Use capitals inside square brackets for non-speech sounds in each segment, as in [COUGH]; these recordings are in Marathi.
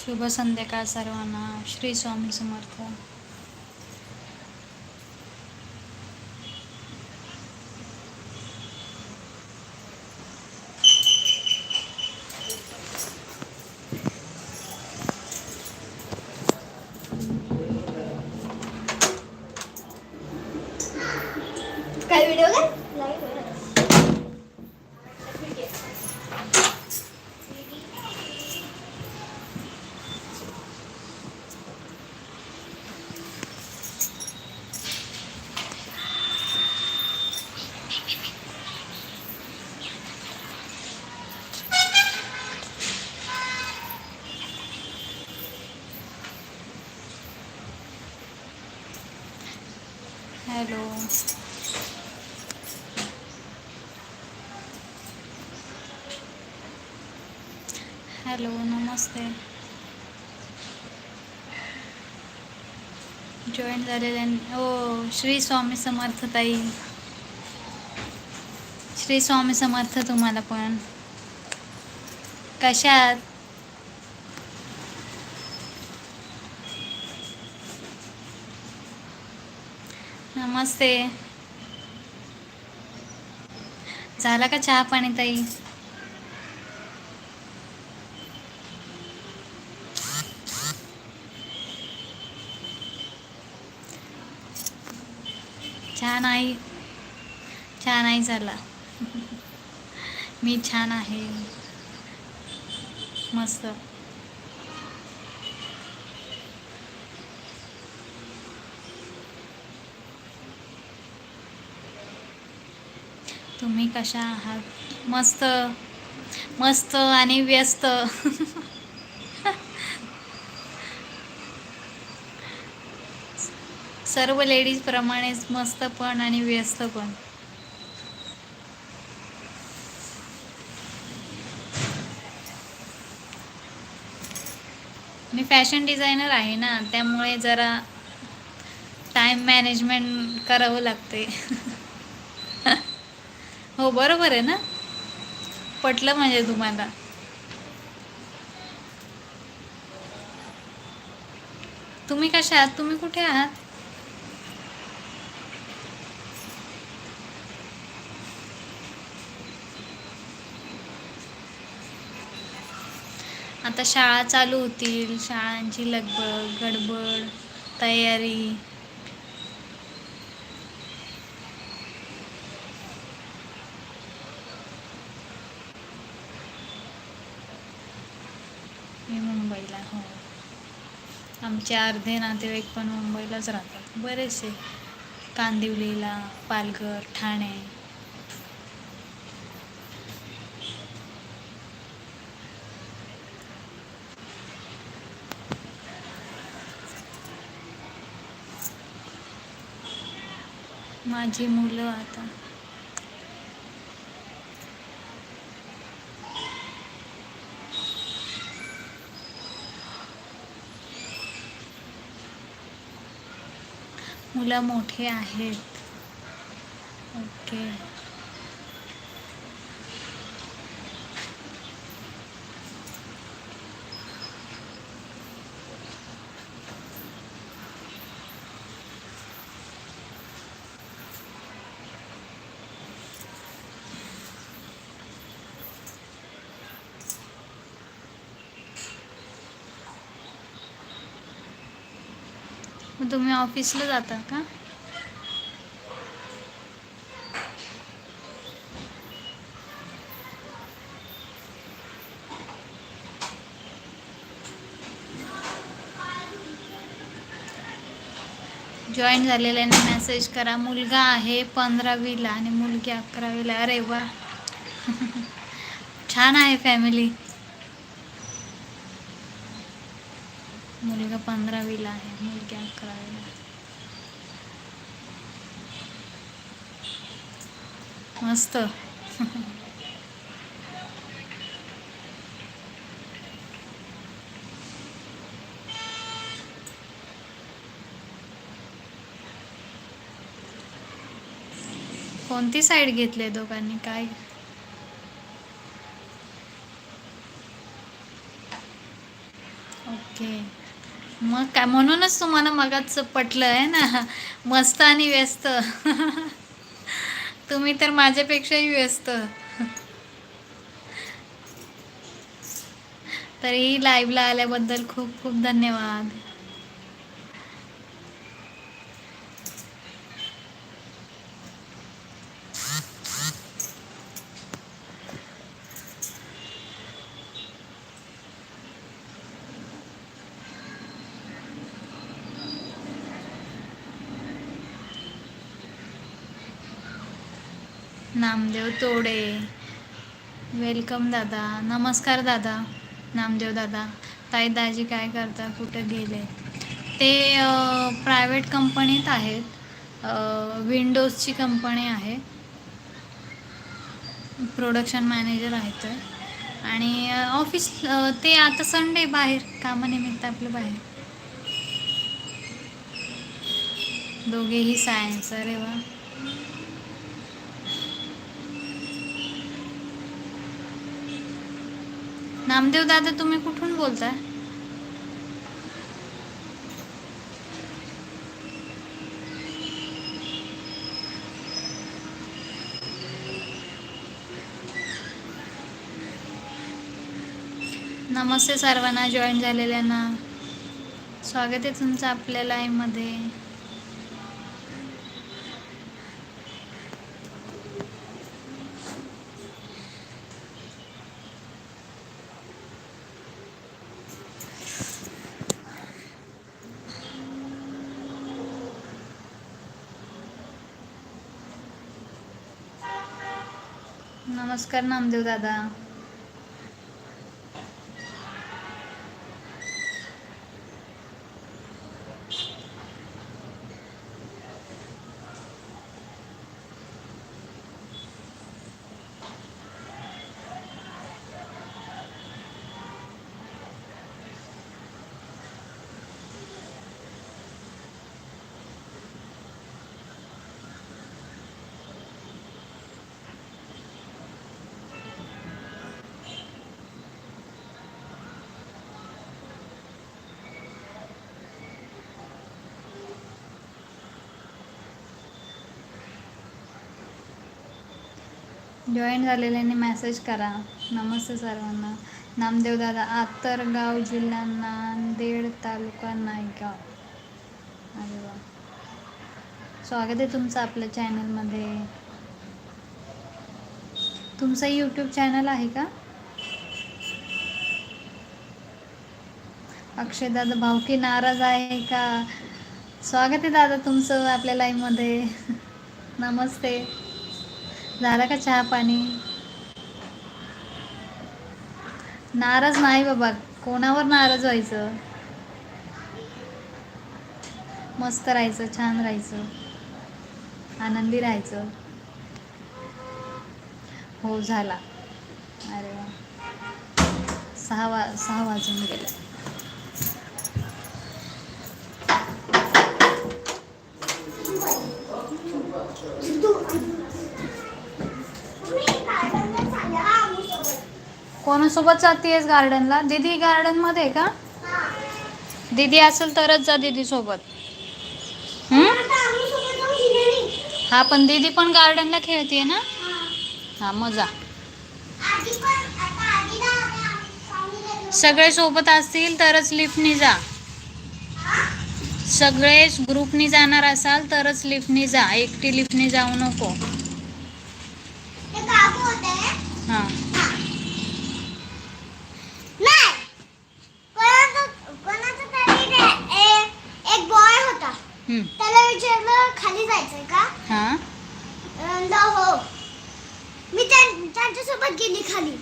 शुभ संध्याकाळ सर्वांना. श्री स्वामी समर्थ. हॅलो. हॅलो नमस्ते. जॉईन झालेल्या हो श्री स्वामी समर्थ ताई. श्री स्वामी समर्थ तुम्हाला पण. कशात नमस्ते. झाला का चहा पाणी ताई? छान आई छान नाही झाला. [LAUGHS] मी छान आहे. मस्त. तुम्ही कशा आहात? मस्त. मस्त आणि व्यस्त. सर्व लेडीज प्रमाणेच मस्त पण आणि व्यस्त पण. मी फॅशन डिझायनर आहे ना त्यामुळे जरा टाईम मॅनेजमेंट करावं लागते. हो बरोबर आहे ना? पटलं म्हणजे तुम्हाला. तुम्ही कशा आहात? तुम्ही कुठे आहात? आता शाळा चालू होतील. शाळांची लगबग गडबड तयारी मी मुंबईला हो. आमचे अर्धे नातेवाईक पण मुंबईलाच राहतात. बरेचसे. कांदिवलीला पालघर ठाणे. माझी मुलं आता मुलं मोठे आहेत. ओके. मग तुम्ही ऑफिसला जाता का? जॉईन झालेल्याने मेसेज करा. मुलगा आहे पंधरावीला आणि मुलगी अकरावीला. अरे वा. [LAUGHS] छान आहे फॅमिली मुलगा पंधरावीला आहे मुलगी अकरावीला मस्त. कोणती साईड घेतली दोघांनी? काय? ओके मग काय म्हणूनच तुम्हाला मगाच पटलं आहे ना. मस्त आणि व्यस्त. तुम्ही तर माझ्यापेक्षाही व्यस्त. तरी लाईव्हला आल्याबद्दल खूप खूप धन्यवाद. नामदेव तोडे. वेलकम दादा. नमस्कार दादा. नामदेव दादा. ताई दाजी काय करता? कुठं गेले? ते प्रायव्हेट कंपनीत आहेत. विंडोजची कंपनी आहे. प्रोडक्शन मॅनेजर आहेत आणि ऑफिस ते आता संडे बाहेर कामानिमित्त आपलं बाहेर. दोघेही सायन्स अरे वा. नामदेव दादा तुम्ही कुठून बोलताय? नमस्ते सर्वांना जॉईन झालेल्यांना. स्वागत आहे तुमचं आपल्या लाईव्हमध्ये नमस्कार नामदेव दादा. जॉईन झालेल्यांनी मेसेज करा. नमस्ते सर्वांना. नामदेव दादा आतरगाव जिल्हा नांदेड तालुका नायगाव. अरे वा. स्वागत आहे तुमचं आपल्या चॅनलमध्ये तुमचं यूट्यूब चॅनल आहे का? अक्षय दादा भावकी नाराज आहे का? स्वागत आहे दादा तुमचं आपल्या लाईव्हमध्ये [LAUGHS] नमस्ते. झालं का चहा पाणी? नाराज नाही बाबा. कोणावर नाराज व्हायचं? मस्त राहायचं छान राहायचं. आनंदी राहायचं. हो झाला. अरे वा. सहा वा सहा वाजून गेले. कोणासोबत जातीयस गार्डनला दीदी गार्डनमध्ये आहे का? दीदी असेल तरच जा दीदी सोबत हम्म? हा पण दीदी पण गार्डनला खेळते ना? हा मग जा. सगळे सोबत असतील तरच लिफ्टनी जा. सगळे ग्रुपनी जाणार असाल तरच लिफ्टनी जा. एकटी लिफ्टनी जाऊ नको. हा एक बॉय होता हम्म. त्याला विचारलं खाली जायचंय का हा म्हणलं, हो मी त्यां- त्यांच्यासोबत गेली खाली.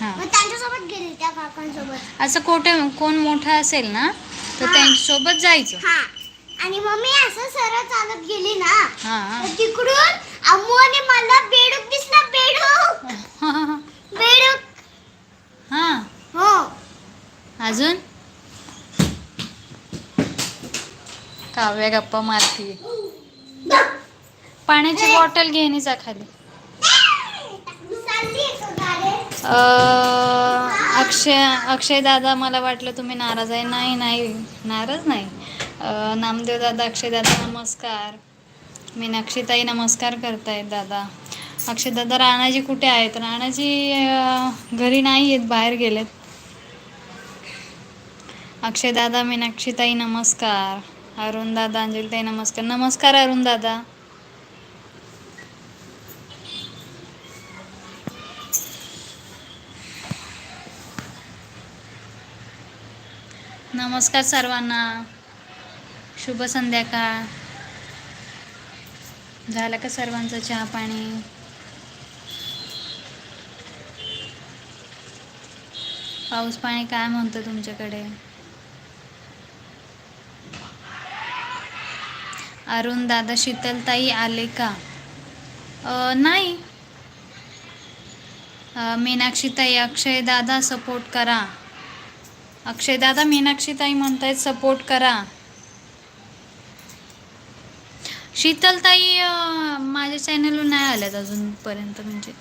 हा. मग त्यांच्यासोबत गेली त्या काकांसोबत. असं कोठे कोण मोठं असेल ना तर हा. त्यांच्यासोबत जायचं. हा. आणि मग मी असं सरळ चालत गेली ना हा. तर तिकडून अम्मू आणि मला बेडूक दिसला बेडूक. [LAUGHS] बेडूक. हा. हो. अजून? काव्या गप्पा मारती पाण्याची बॉटल घेणे जा खाली चालली आहे का गाडी अं, अक्षय अक्षय दादा मला वाटलं तुम्ही नाराज आहे. नाही नाही नाराज नाही. नामदेव दादा अक्षय दादा नमस्कार. मीनाक्षीताई नमस्कार करतायत दादा. अक्षय दादा राणाजी कुठे आहेत? राणाजी घरी नाही आहेत बाहेर गेलेत. अक्षय दादा मीनाक्षीताई नमस्कार. अरुण दादा अंजलीताई नमस्कार. नमस्कार अरुण दादा. नमस्कार सर्वांना. शुभ संध्याकाळ. झालं का सर्वांचं चहा पाणी? पाऊस पाणी काय म्हणतो तुमच्याकडे? अरुण दादा शीतलताई आले का? नाही. मीनाक्षीताई अक्षय दादा सपोर्ट करा. अक्षय दादा मीनाक्षीताई म्हणतायत सपोर्ट करा. शीतलताई माझ्या चॅनलवर नाही आल्यात अजूनपर्यंत म्हणजे.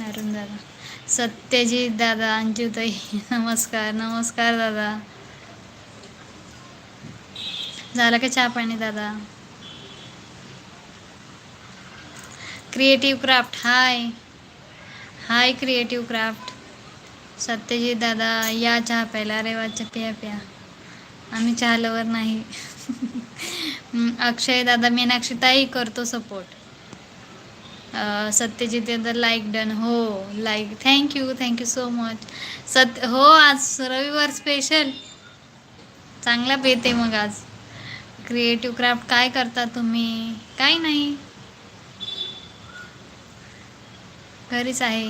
अरुण दादा. सत्यजित दादा अंजुताई नमस्कार नमस्कार दादा. झालं का चहा पाणी दादा? Creative craft hi hi creative craft. Satyajit दादा या चहा प्यायला. अरे वा प्या प्या. आम्ही चहा लवर नाही अक्षय दादा मीनाक्षी ताई करतो सपोर्ट सत्यजित दादा लाईक डन हो like thank you thank you so much सत्य हो आज रविवार स्पेशल चांगला पेते मग आज. क्रिएटिव्ह क्राफ्ट काय करता तुम्ही? काय नाही. घरीच आहे.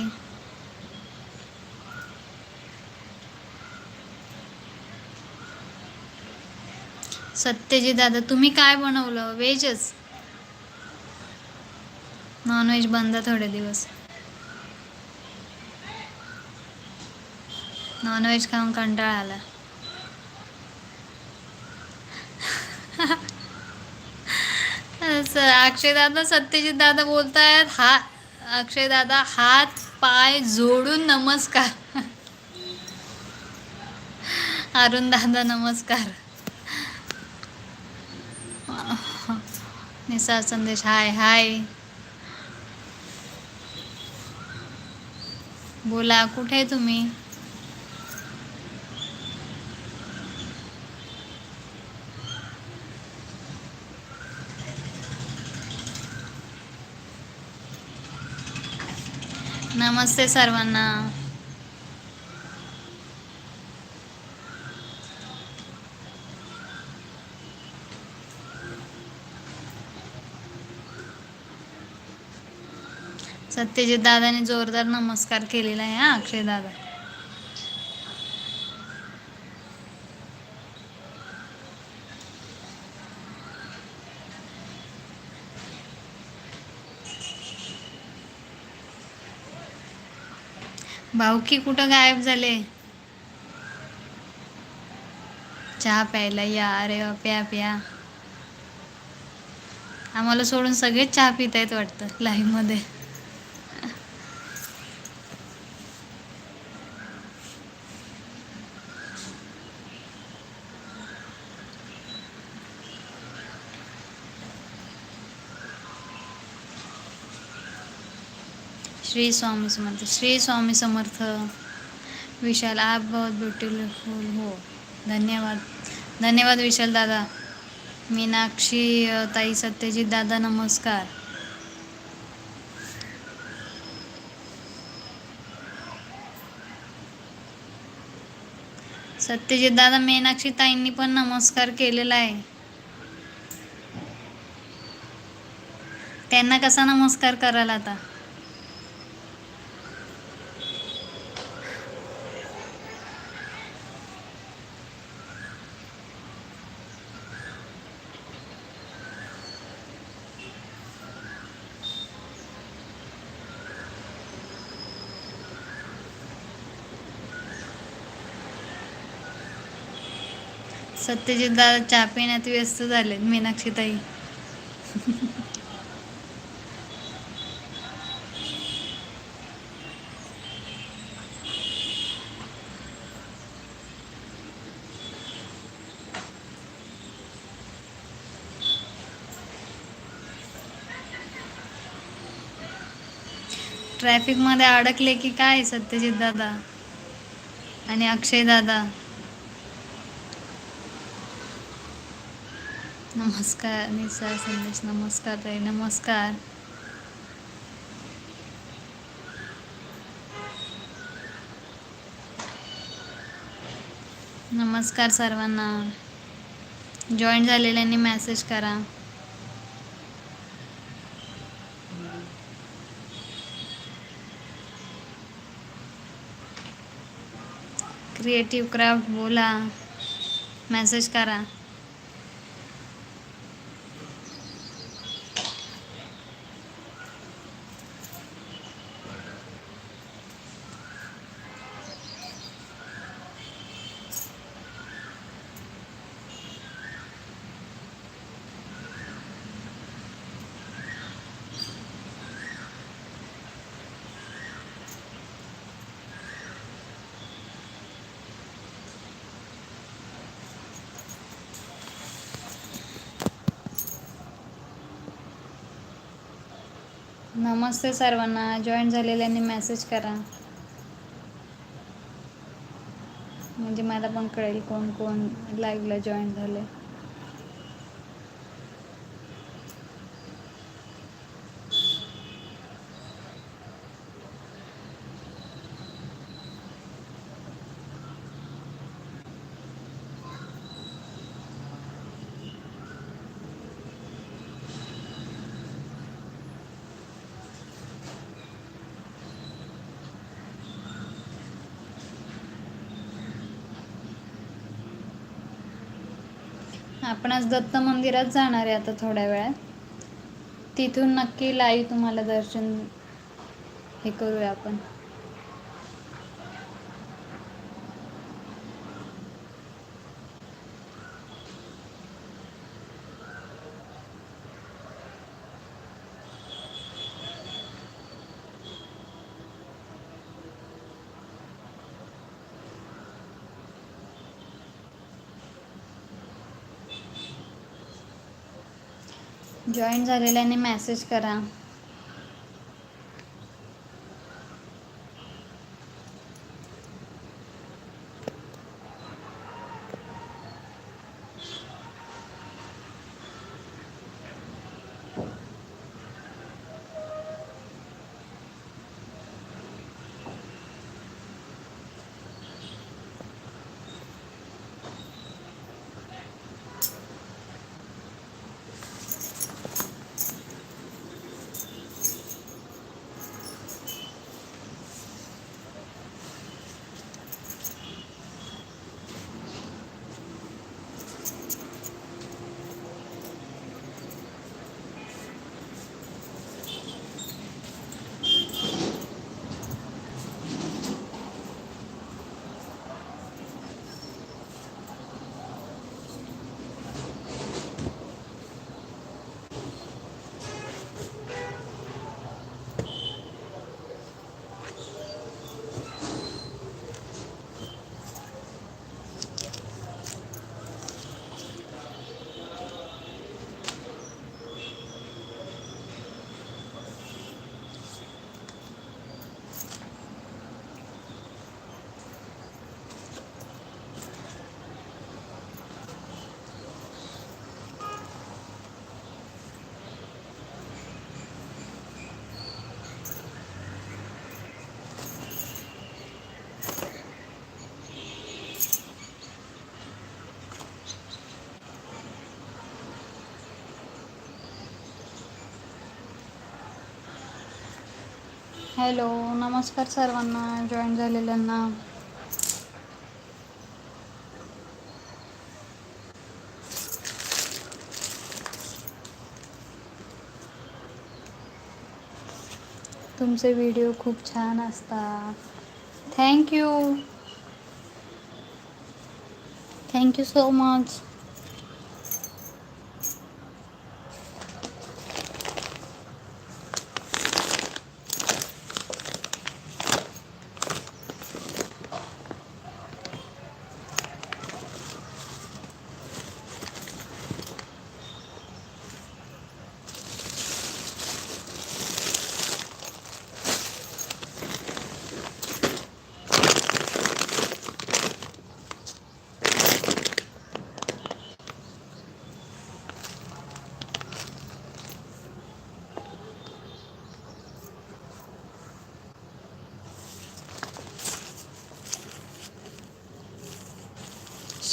सत्यजी दादा तुम्ही काय बनवलं? व्हेजच. नॉनव्हेज बंद थोडे दिवस. नॉनव्हेज खाऊन कंटाळा आला. [LAUGHS] असं अक्षय दादा सत्यजित दादा बोलतायत हा अक्षय दादा हात पाय जोडून नमस्कार. अरुण दादा नमस्कार. निसार संदेश हाय हाय. बोला कुठे आहे तुम्ही? नमस्ते सर्वांना. सत्यजित दादाने जोरदार नमस्कार केलेला आहे हा अक्षय दादा. भाऊकी कुठं गायब झाले? चहा प्यायला या अरे वा प्या प्या. आम्हाला सोडून सगळेच चहा पित आहेत वाटतं लाईव्ह श्री स्वामी समर्थ श्री स्वामी समर्थ. विशाल आप बहुत ब्युटिफुल हो. धन्यवाद. धन्यवाद विशाल दादा. मीनाक्षी ताई सत्यजित दादा नमस्कार. सत्यजित दादा मीनाक्षी ताईंनी पण नमस्कार केलेला आहे. त्यांना कसा नमस्कार करायला आता? सत्यजित दादा चहा पिण्यात व्यस्त झाले मीनाक्षी ताई ट्रॅफिकमध्ये अडकले की काय सत्यजित दादा आणि अक्षय दादा? नमस्कार निसा संदेश नमस्कार ताई नमस्कार. नमस्कार सर्वांना. जॉईन झालेल्यांनी मेसेज करा. क्रिएटिव्ह क्राफ्ट बोला. मेसेज करा. नमस्ते सर्वांना. जॉईन झालेल्यांनी मेसेज करा. म्हणजे मला पण कळेल कोण कोण लाईव्हला जॉईन झाले आपण आज दत्त मंदिरात जाणार आहे आता थोड्या वेळात. तिथून नक्की लाईव्ह तुम्हाला दर्शन हे करूया आपण. जॉईन झालेल्यांनी मॅसेज करा. हॅलो नमस्कार सर्वांना. जॉईन झालेल्यांना. तुमचे व्हिडिओ खूप छान असतात. थँक्यू थँक्यू सो मच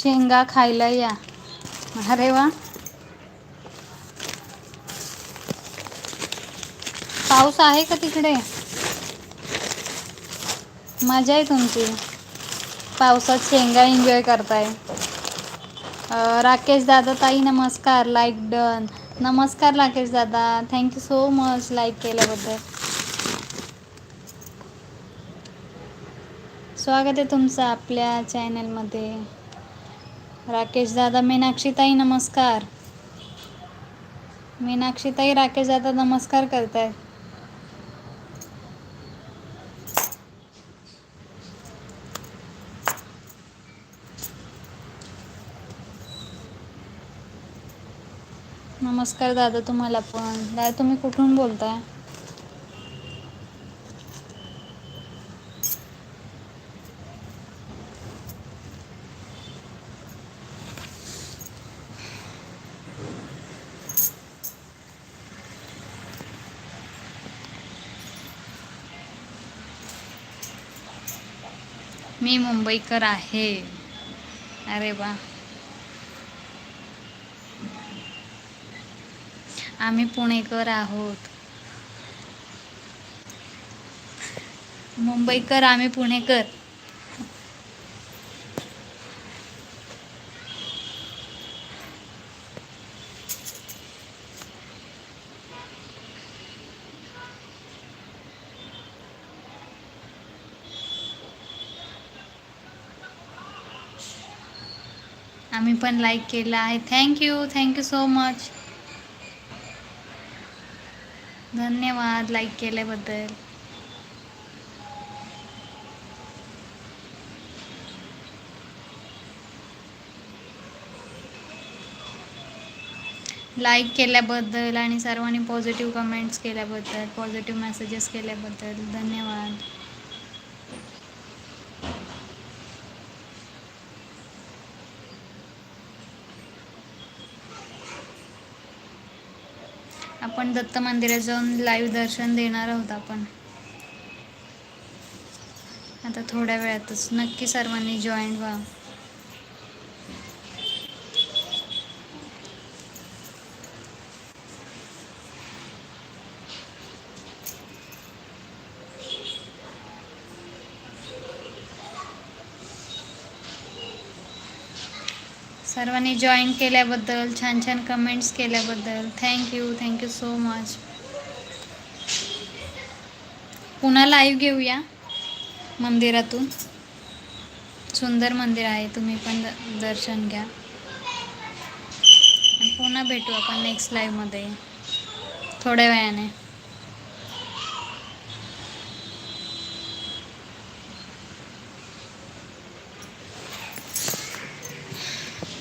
शेंगा खायला या. अरे वा. पाऊस आहे का तिकडे? मजा आहे तुमची. पावसात शेंगा एन्जॉय करताय. राकेश दादा ताई नमस्कार. लाईक डन नमस्कार राकेश दादा. थँक्यू सो मच लाईक केल्याबद्दल. स्वागत आहे तुमचं आपल्या चॅनलमध्ये राकेश दादा मीनाक्षीताई नमस्कार. मीनाक्षीताई राकेश दादा नमस्कार करतायत नमस्कार दादा तुम्हाला पण. दादा तुम्ही कुठून बोलताय? मी मुंबईकर आहे. अरे वा. आम्ही पुणेकर आहोत. मुंबईकर आम्ही पुणेकर. पण लाईक केलं आहे. Thank you thank you so much धन्यवाद लाईक केल्याबद्दल. लाईक केल्याबद्दल आणि सर्वांनी पॉझिटिव्ह कमेंट्स केल्याबद्दल पॉझिटिव्ह मेसेजेस केल्याबद्दल धन्यवाद आपण दत्त मंदिरात जाऊन लाईव्ह दर्शन देणार आहोत आपण. आता थोड्या वेळातच नक्की सर्वांनी जॉईन व्हा. सर्वांनी जॉईन केल्याबद्दल छान छान कमेंट्स केल्याबद्दल. Thank you thank you so much पुन्हा लाईव्ह घेऊया मंदिरातून. सुंदर मंदिर आहे तुम्ही पण द- दर्शन घ्या. पुन्हा भेटू आपण नेक्स्ट लाईव्हमध्ये थोड्या वेळाने.